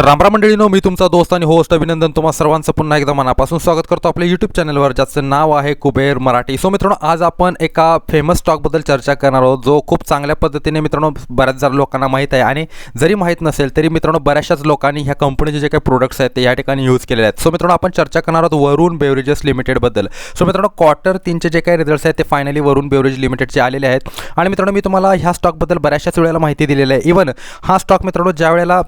तर मंडळीनो मी तुमचा दोस्त आणि होस्ट अभिनंदन तुम्हा सर्वांचं पुन्हा एकदा मनापासून स्वागत करतो आपल्या यूट्यूब चॅनलवर ज्याचं नाव आहे कुबेर मराठी. सो मित्रांनो आज आपण एका फेमस स्टॉकबद्दल चर्चा करणार आहोत जो खूप चांगल्या पद्धतीने मित्रांनो बऱ्याच जर लोकांना माहीत आहे. आणि जरी माहीत नसेल तरी मित्रांनो बऱ्याचशाच लोकांनी ह्या कंपनीचे जे काही प्रोडक्ट्स आहेत ते या ठिकाणी यूज केलेले आहेत. सो मित्रांनो आपण चर्चा करणार आहोत वरुण बेवरेजेस लिमिटेडबद्दल सो मित्रांनो क्वार्टर तीनचे जे काही रिझल्ट्स आहेत ते फायनली वरुण बेवरेज लिमिटेडचे आलेले आहेत. आणि मित्रांनो मी तुम्हाला ह्या स्टॉकबद्दल बऱ्याचशाच वेळेला माहिती दिलेली आहे. इवन हा स्टॉक मित्रांनो ज्या वेळेला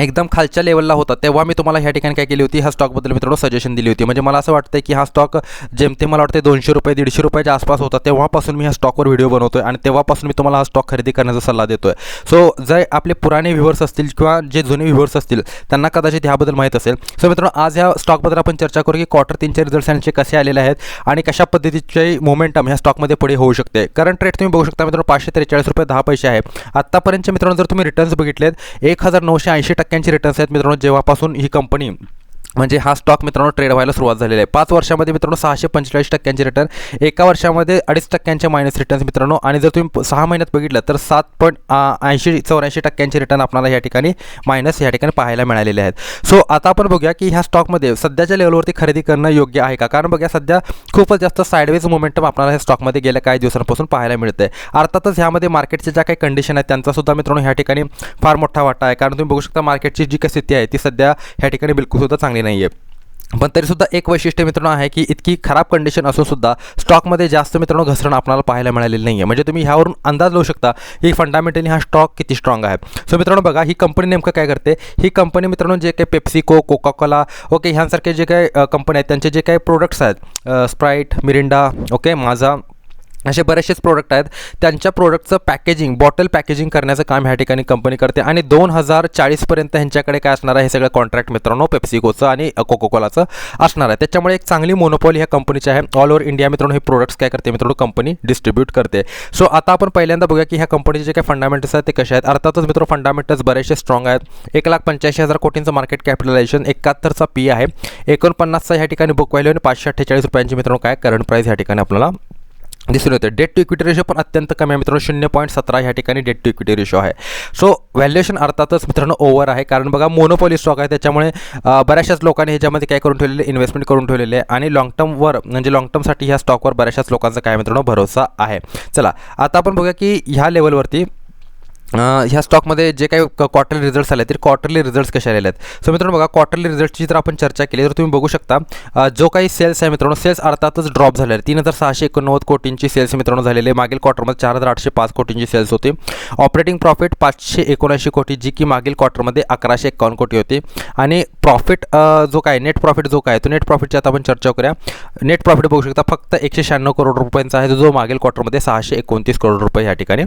एकदम खालच्या लेवलला होता. तेव्हा मी तुम्हाला ह्या ठिकाणी काय केली होती? ह्या स्टॉकबद्दल मित्रांनो सजेशन दिली होती. म्हणजे मला असं वाटतं की हा स्टॉक जेमते मला वाटते दोनशे रुपये दीडशे रुपयाच्या आसपास होता तेव्हापासून मी ह्या स्टॉकवर व्हिडिओ बनवतोय आणि तेव्हापासून मी तुम्हाला हा स्टॉक खरेदी करण्याचा सल्ला देतो आहे सो जे आपले पुराणे व्ह्युअर्स असतील किंवा जे जुने व्ह्युअर्स असतील त्यांना कदाचित ह्याबद्दल माहीत असेल. सो मित्रांनो आज ह्या स्टॉकबद्दल आपण चर्चा करू की क्वार्टर तीनचे रिझल्ट यांचे कसे आलेले आहेत आणि कशा पद्धतीचे मोमेंटम ह्या स्टॉकमध्ये पुढे होऊ शकते. करंट रेट तुम्ही बघू शकता मित्रांनो पाचशे त्रेचाळीस रुपये दहा पैसे आहे. आत्तापर्यंतचे मित्रांनो जर तुम्ही रिटर्न्स बघितलेत एक हजार नऊशे ऐंशी टक्के टक्क्यांचे रिटर्न्स आहेत मित्रांनो जेव्हापासून ही कंपनी म्हणजे हा स्टॉक मित्रांनो ट्रेड व्हायला सुरुवात झालेली आहे. पाच वर्षामध्ये मित्रांनो सहाशे पंचेचाळीस टक्क्यांचे रिटर्न एका वर्षामध्ये अडीच टक्क्यांचे मायनस रिटर्न्स मित्रांनो. आणि जर तुम्ही सहा महिन्यात बघितलं तर सात पॉईंट ऐंशी चौऱ्याऐंशी टक्क्यांचे रिटर्न आपल्याला या ठिकाणी मायनस या ठिकाणी पाहायला मिळालेले आहेत. सो आता आपण बघूया की ह्या स्टॉकमध्ये सध्याच्या लेवलवरती खरेदी करणं योग्य आहे का? कारण बघा सध्या खूपच जास्त साईडवेज मोमेंटम आपल्याला ह्या स्टॉकमध्ये गेल्या काही दिवसांपासून पाहायला मिळतं आहे अर्थातच ह्यामध्ये मार्केटच्या ज्या काही कंडिशन आहेत त्यांचा सुद्धा मित्रांनो ह्या ठिकाणी फार मोठा वाटा आहे. कारण तुम्ही बघू शकता मार्केटची जी काही स्थिती आहे ती सध्या ह्या ठिकाणी बिलकुलसुद्धा चांगली चांगली नाही आहे पण तरीसुद्धा एक वैशिष्ट्य मित्रांनो आहे की इतकी खराब कंडिशन असूनसुद्धा स्टॉकमध्ये जास्त मित्रांनो घसरण आपल्याला पाहायला मिळालेली नाही आहे म्हणजे तुम्ही ह्यावरून अंदाज लावू शकता की फंडामेंटली हा स्टॉक किती स्ट्रॉंग आहे. सो मित्रांनो बघा ही कंपनी नेमकं काय करते? ही कंपनी मित्रांनो जे काही पेप्सिको कोकाकोला ओके ह्यांसारखे जे काही कंपनी आहेत त्यांचे जे काही प्रोडक्ट्स आहेत स्प्राईट मिरिंडा ओके माझा असे बरेचसेच प्रोडक्ट आहेत. त्यांच्या प्रोडक्टचं पॅकेजिंग बॉटल पॅकेजिंग करण्याचं काम ह्या ठिकाणी कंपनी करते. आणि दोन हजार चाळीसपर्यंत ह्यांच्याकडे काय असणार आहे हे सगळं कॉन्ट्रॅक्ट मित्रांनो पेप्सिकोचं आणि कोकोकोलाचं असणार आहे. त्याच्यामुळे एक चांगली मोनोपॉली ह्या कंपनीची आहे. ऑल ओव्हर इंडिया मित्रांनो हे प्रोडक्ट्स काय करते मित्रांनो कंपनी डिस्ट्रीब्यूट करते. सो आता आपण पहिल्यांदा बघूया की ह्या कंपनीचे जे काही फंडामेंटल्स आहेत ते कसे आहेत. अर्थातच मित्र फंडामेंटल्स बरेचसे स्ट्रॉंग आहेत. एक लाख पंच्याऐंशी हजार कोटींचं मार्केट कॅपिटलायझेशन एकाहत्तरचा पी आहे. एकोणपन्नासचा ह्या ठिकाणी बुक व्हॅल्यू आणि पाचशे अठ्ठेचाळीस रुपयांची मित्रांनो काय करंट प्राईस ह्या ठिकाणी आपल्याला दिसून येतं डेट टू इक्विटी रेशो पण अत्यंत कमी आहे मित्रांनो. शून्य पॉईंट सतरा ह्या ठिकाणी डेट टू इक्विटी रेशो आहे. सो व्हॅल्युएशन अर्थातच मित्रांनो ओव्हर आहे. कारण बघा मोनोपॉली स्टॉक आहे. त्याच्यामुळे बऱ्याचशाच लोकांनी ह्याच्यामध्ये काय करून ठेवलेले? इन्व्हेस्टमेंट करून ठेवलेले आहे. आणि लॉंग टर्मवर म्हणजे लॉंग टर्मसाठी ह्या स्टॉकवर बऱ्याचशाच लोकांचा काय मित्रांनो? भरोसा आहे. चला आता आपण बघूया की ह्या लेवलवरती ह्या स्टॉकमध्ये जे काही क्वार्टरली रिझल्ट्स आले तर क्वार्टरली रिझल्ट्स कसे आलेले आहेत? सो मित्रांनो बघा क्वार्टरली रिझल्टची जर आपण चर्चा केली तर तुम्ही बघू शकता जो काही सेल्स आहे मित्रांनो सेल्स अर्थातच ड्रॉप झाले आहेत. तीन हजार सहाशे एकोणनव्वद कोटींची सेल्स मित्रांनो झालेले मागील क्वार्टरमध्ये चार हजार आठशे पाच कोटींची सेल्स होती. ऑपरेटिंग प्रॉफिट पाचशे एकोणऐंशी कोटी जी की मागील क्वार्टरमध्ये अकराशे एकावन्न कोटी होती. आणि प्रॉफिट जो काय नेट प्रॉफिट जो काय तो नेट प्रॉफिटची आता आपण चर्चा करूया. नेट प्रॉफिट बघू शकता फक्त एकशे शहाण्णव करोड रुपयांचा आहे जो मागील क्वार्टरमध्ये सहाशे एकोणतीस करोड रुपये या ठिकाणी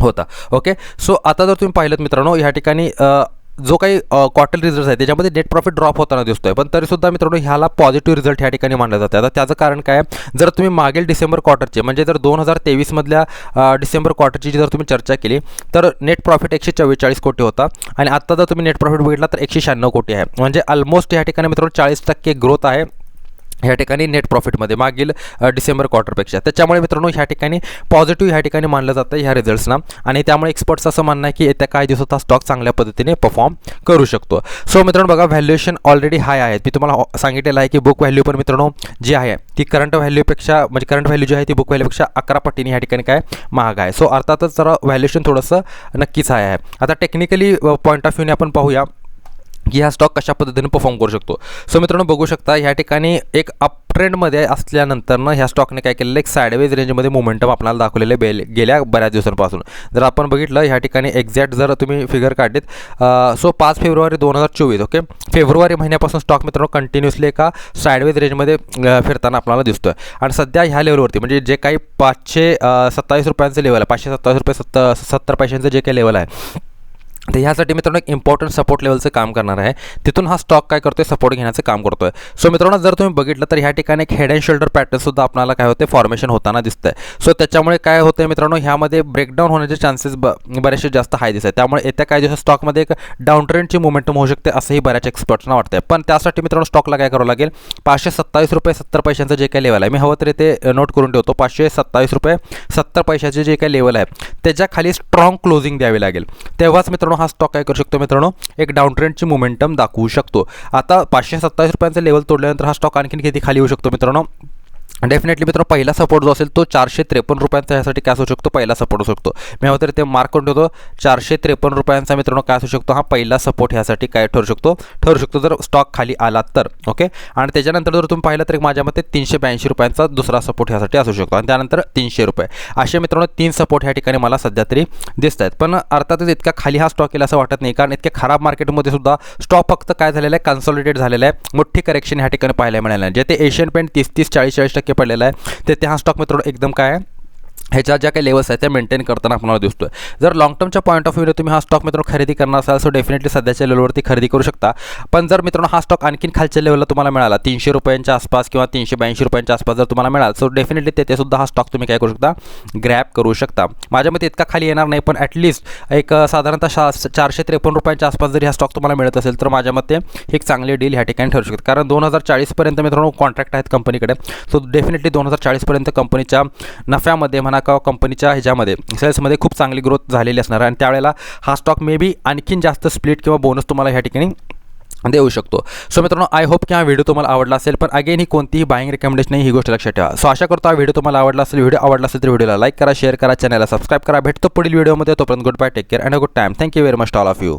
होता. ओके सो आता जर तुम्ही पाहिलं मित्रांनो ह्या ठिकाणी जो काही क्वार्टर रिझल्ट आहे त्याच्यामध्ये नेट प्रॉफिट ड्रॉप होताना दिसतोय. पण तरीसुद्धा मित्रांनो ह्याला पॉझिटिव्ह रिझल्ट ह्या ठिकाणी मानलं जातं आता त्याचं कारण काय जर तुम्ही मागील डिसेंबर क्वार्टरचे म्हणजे जर दोन हजार तेवीसमधल्या डिसेंबर क्वार्टरची जर तुम्ही चर्चा केली तर नेट प्रॉफिट एकशे चव्वेचाळीस कोटी होता. आणि आत्ता जर तुम्ही नेट प्रॉफिट बघितला तर एकशे शहाण्णव कोटी आहे. म्हणजे ऑलमोस्ट ह्या ठिकाणी मित्रांनो चाळीस टक्के ग्रोथ आहे. ह्या ठिकाणी नेट प्रॉफिटमध्ये मागील डिसेंबर क्वार्टरपेक्षा त्याच्यामुळे मित्रांनो ह्या ठिकाणी पॉझिटिव्ह ह्या ठिकाणी मानलं जातं ह्या रिझल्ट्सना आणि त्यामुळे एक्सपर्ट्स असं म्हणणं आहे की येत्या काही दिवसात हा स्टॉक चांगल्या पद्धतीने परफॉर्म करू शकतो. सो मित्रांनो बघा व्हॅल्युएशन ऑलरेडी हाय आहेत. मी तुम्हाला सांगितलेलं आहे की बुक व्हॅल्यू पण मित्रांनो जी आहे ती करंट व्हॅल्यूपेक्षा म्हणजे करंट व्हॅल्यू जी आहे ती बुक व्हॅल्यूपेक्षा अकरा पटीने ह्या ठिकाणी काय महाग आहे. सो अर्थातच जरा व्हॅल्युएशन थोडंसं नक्कीच हाय आहे. आता टेक्निकली पॉईंट ऑफ व्ह्यूने आपण पाहूया. की हा स्टॉक कशा पद्धतीने परफॉर्म करू शकतो? सो मित्रांनो बघू शकता ह्या ठिकाणी एक अप ट्रेंडमध्ये असल्यानंतरनं ह्या स्टॉकने काय केलेलं? एक साईडवेज रेंजमध्ये मोमेंटम आपल्याला दाखवलेले बेल गेल्या बऱ्याच दिवसांपासून. जर आपण बघितलं ह्या ठिकाणी एक्झॅक्ट जर तुम्ही फिगर काढलीत सो पाच फेब्रुवारी दोन हजार चोवीस ओके फेब्रुवारी महिन्यापासून स्टॉक मित्रांनो कंटिन्युअसली एका साईडवेज रेंजमध्ये फिरताना आपल्याला दिसतोय. आणि सध्या ह्या लेवलवरती म्हणजे जे काही पाचशे सत्तावीस रुपयांचं लेवल आहे पाचशे सत्तावीस रुपये सत्तर सत्तर पैशांचं जे काही लेवल आहे तर ह्यासाठी मित्रांनो एक इम्पॉर्टंट सपोर्ट लेवलचं काम करणार आहे. तिथून हा स्टॉक काय करतोय? सपोर्ट घेण्याचं काम करतोय. सो मित्रांनो जर तुम्ही बघितलं तर ह्या ठिकाणी एक हेड अँड शोल्डर पॅटर्न सुद्धा आपल्याला काय होते फॉर्मेशन होताना दिसतंय. सो त्याच्यामुळे काय होतंय मित्रांनो? ह्यामध्ये ब्रेकडाऊन होण्याचे चान्सेस ब बरेचसे जास्त हाय दिसत आहे त्यामुळे येत्या काही दिवसात स्टॉकमध्ये एक डाऊन ट्रेंडची मुवमेंट होऊ शकते असंही बऱ्याच एक्सपर्ट्सना वाटतंय. पण त्यासाठी मित्रांनो स्टॉकला काय करावं लागेल? पाचशे सत्तावीस रुपये सत्तर पैशांचं जे काही लेवल आहे मी हवं तरी ते नोट करून ठेवतो. पाचशे सत्तावीस रुपये सत्तर पैशाचे जे काही लेवल आहे त्याच्याखाली स्ट्रॉंग क्लोजिंग द्यावी लागेल. तेव्हाच मित्रांनो हा स्टॉक काय करू शकतो मित्रांनो. एक डाऊन ट्रेंडची मोमेंटम दाखवू शकतो. आता पाचशे सत्तावीस रुपयांचं लेवल तोडल्यानंतर हा स्टॉक आणखीन किती खाली येऊ शकतो मित्रांनो? डेफिनेटली मित्र पहिला सपोर्ट जो असेल तो चारशे त्रेपन्न रुपयांचा यासाठी काय असू शकतो पहिला सपोर्ट असू शकतो. मी हवं तर ते मार्क करून ठेवतो चारशे त्रेपन्न रुपयांचा मित्रांनो काय असू शकतो हा पहिला सपोर्ट ह्यासाठी काय ठरू शकतो? ठरू शकतो जर स्टॉक खाली आला तर ओके आणि त्याच्यानंतर जर तुम्ही पाहिलं तर माझ्या मते तीनशे ब्याऐंशी रुपयांचा दुसरा सपोर्ट ह्यासाठी असू शकतो आणि त्यानंतर तीनशे रुपये. असे मित्रांनो तीन सपोर्ट ह्या ठिकाणी मला सध्या तरी दिसत आहेत. पण अर्थातच इतका खाली हा स्टॉक येईल असं वाटत नाही कारण इतक्या खराब मार्केटमध्ये सुद्धा स्टॉक फक्त काय झालेलं आहे कन्सॉलिडेट झालेलं आहे मोठी करेक्शन ह्या ठिकाणी पाहायला मिळालं जे ते एशियन पेंट तीस तीस चाळीस चाळीस टक्के पडलेलं आहे. ते हा स्टॉक मित्रांनो एकदम काय आहे? ह्याच्या ज्या काही लेवल्स आहेत त्या मेंटेन करताना आपल्याला दिसतो आहे जर लॉंग टर्मच्या पॉईंट ऑफ व्ह्यूने तुम्ही हा स्टॉक मित्रांनो खरेदी करणार असाल सो डेफिनेटली सध्याच्या लेवलवरती खरेदी करू शकता. पण जर मित्रांनो हा स्टॉक आणखीन खालच्या लेवलला तुम्हाला मिळाला तीनशे रुपयांच्या आसपास किंवा तीनशे ब्याऐंशी रुपयांच्या आसपास जर तुम्हाला मिळाला सो डेफिनेटली तेसुद्धा हा स्टॉक तुम्ही काय करू शकता? ग्रॅप करू शकता. माझ्या मते इतका खाली येणार नाही पण ॲटलिस्ट एक साधारणतः शा चारशे त्रेपन्न रुपयांच्या आसपास जरी हा स्टॉक तुम्हाला मिळत असेल तर माझ्या मते एक चांगली डील ह्या ठिकाणी ठरू शकते. कारण दोन हजार चाळीसपर्यंत मित्रांनो कॉन्ट्रॅक्ट आहेत कंपनीकडे सो डेफिनेटली दोन हजार चाळीसपर्यंत कंपनीच्या नफ्यामध्ये म्हणा किंवा कंपनीच्या ह्याच्यामध्ये. सेल्समध्ये खूप चांगली ग्रोथ झालेली असणार आणि त्यावेळेला हा स्टॉक मे बी आणखीन जास्त स्प्लिट किंवा बोनस तुम्हाला ह्या ठिकाणी देऊ शकतो. सो मित्रांनो आय होप की हा व्हिडिओ तुम्हाला आवडला असेल. पण अगेन ही कोणतीही बाईंग रिकमेंडेशन नाही ही गोष्ट लक्षात ठेवा. सो अशा करतो हा व्हिडिओ तुम्हाला आवडला असेल. व्हिडिओ आवडला असेल तर व्हिडिओला लाईक करा शेअर करा चॅनलला सबस्क्राईब करा. भेटतो पुढील व्हिडिओमध्ये तोपर्यंत good bye take care and a good time thank you very much all of you